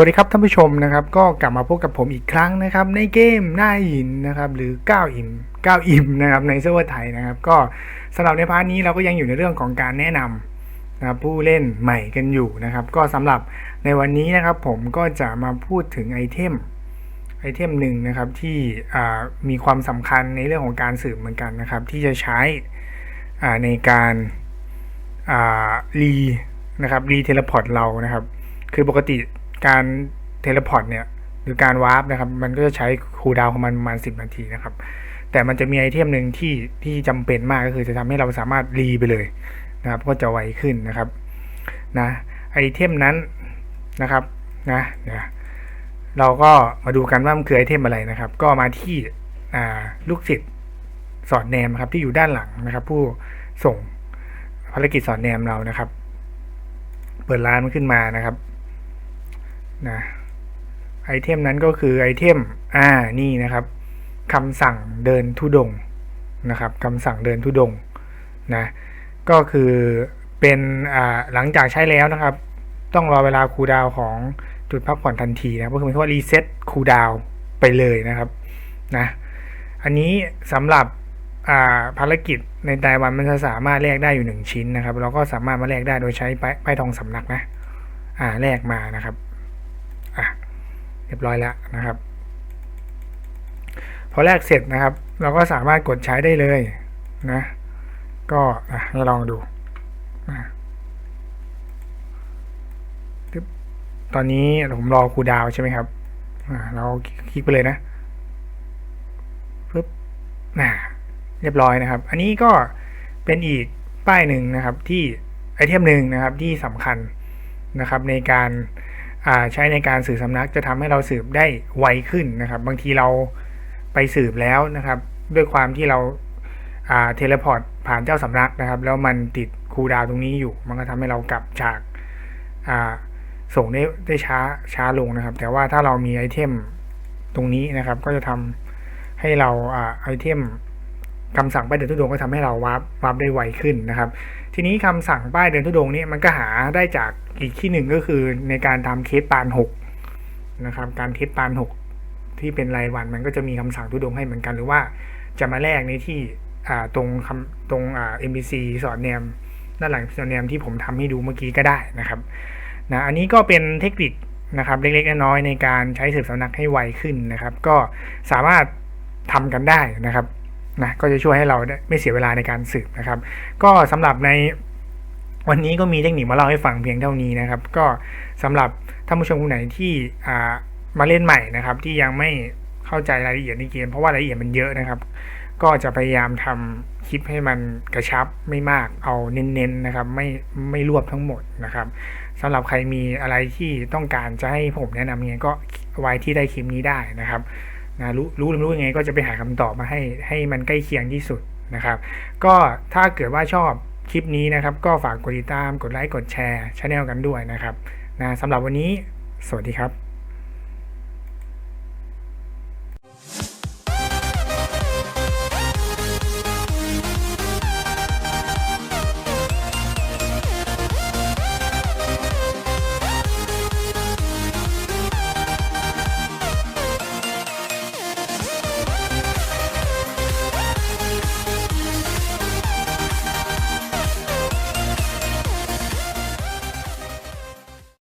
วัสดีครับท่านผู้ชมนะครับ ก็กลับมาพบกับผมอีกครั้งนะครับ ในเกมหน้าหินนะครับหรือ9อิ่ม9อิ่มนะครับในเซิร์ฟเวอร์ไทยนะครับ ก็สำหรับในพาร์ทนี้เราก็ยังอยู่ในเรื่องของการแนะนำนะครับผู้เล่นใหม่กันอยู่นะครับ ก็สำหรับในวันนี้นะครับ ผมก็จะมาพูดถึงไอเทมไอเทมหนึ่งนะครับที่มีความสำคัญในเรื่องของการสืบเหมือนกันนะครับ ที่จะใช้ในการรีนะครับรีเทเลพอร์ตเรานะครับ คือปกติ การเทเลพอร์ตเนี่ยหรือการวาร์ปนะครับ มันก็จะใช้คูลดาวของมันประมาณ 10 นาทีนะครับ แต่มันจะมีไอเทมหนึ่งที่ที่จำเป็นมากก็คือจะทำให้เราสามารถรีไปเลยนะครับ ก็จะไวขึ้นนะครับนะไอเทมนั้นนะครับนะเดี๋ยวเราก็มาดูกันว่ามันคือไอเทมอะไรนะครับ ก็มาที่ลูกศิษย์สอนแนมครับที่อยู่ด้านหลังนะครับ ผู้ส่งภารกิจสอนแนมเรานะครับ เปิดร้านมันขึ้นมานะครับ นะไอเทมนั้นก็คือไอเทมอ่านี่นะครับคำสั่งเดินทุดงนะครับคำสั่งเดินทุดงนะก็คือเป็นอ่าหลังจากใช้แล้วนะครับ ต้องรอเวลาคูดาวของจุดพักผ่อนทันทีนะก็คือหมายความว่ารีเซ็ตคูดาวไปเลยนะครับนะอันนี้สำหรับาภารกิจในแต่วันมันจะสามารถแลกได้อยู่หนึ่งชิ้นนะครับ เราก็สามารถมาแลกได้โดยใช้ป้ายป้ายทองสำนักนะอ่าแลกมานะครับ เรียบร้อยแล้วนะครับ พอแลกเสร็จนะครับ เราก็สามารถกดใช้ได้เลยนะ ก็ให้ลองดูนะตอนนี้ผมรอครูดาวใช่ไหมครับเราคลิกไปเลยนะปึ๊บนะเรียบร้อยนะครับ อันนี้ก็เป็นอีกป้ายหนึ่งนะครับที่ไอเทมหนึ่งนะครับที่สำคัญนะครับในการ ใช้ในการสืบสำนักจะทำให้เราสืบได้ไวขึ้นนะครับ บางทีเราไปสืบแล้วนะครับ ด้วยความที่เราเทเลพอร์ตผ่านเจ้าสำนักนะครับ แล้วมันติดคูดาวตรงนี้อยู่ มันก็ทำให้เรากลับจากาส่งได้ได้ช้าช้าลงนะครับ แต่ว่าถ้าเรามีไอเทมตรงนี้นะครับ ก็จะทำให้เราอ่าไอเทม คำสั่งป้ายเดินทุดงก็ทำให้เราวาร์ปวาร์ปได้ไวขึ้นนะครับ ทีนี้คำสั่งป้ายเดินทุดงนี่มันก็หาได้จากอีกที่หนึ่งก็คือในการทำเคสปานหกนะครับการเคสปานหกที่เป็นรายวันมันก็จะมีคำสั่งทุดงให้เหมือนกัน หรือว่าจะมาแลกในที่ตรงคำตรงเอ่า MBC สอนแนมด้านหลังสอนแนมที่ผมทำให้ดูเมื่อกี้ก็ได้นะครับนะอันนี้ก็เป็นเทคนิคนะครับเล็กๆน้อยๆในการใช้สืบสำนักให้ไวขึ้นนะครับ ก็สามารถทำกันได้นะครับ นะก็จะช่วยให้เราได้ไม่เสียเวลาในการสืบนะครับ ก็สำหรับในวันนี้ก็มีเทคนิคมาเล่าให้ฟังเพียงเท่านี้นะครับ ก็สำหรับท่านผู้ชมคนไหนที่มาเล่นใหม่นะครับ ที่ยังไม่เข้าใจรายละเอียดในเกมเพราะว่ารายละเอียดมันเยอะนะครับ ก็จะพยายามทำคลิปให้มันกระชับไม่มากเอาเน้นๆนะครับ ไม่ไม่รวบทั้งหมดนะครับสำหรับใครมีอะไรที่ต้องการจะให้ผมแนะนำยังไงก็ไว้ที่ได้คลิปนี้ได้นะครับ นะรู้รู้หรือไม่รู้ยังไงก็จะไปหาคำตอบมาให้ให้มันใกล้เคียงที่สุดนะครับ ก็ถ้าเกิดว่าชอบคลิปนี้นะครับ ก็ฝากกดติดตาม กดไลค์ กดแชร์ช anel กันด้วยนะครับนะสำหรับวันนี้ สวัสดีครับ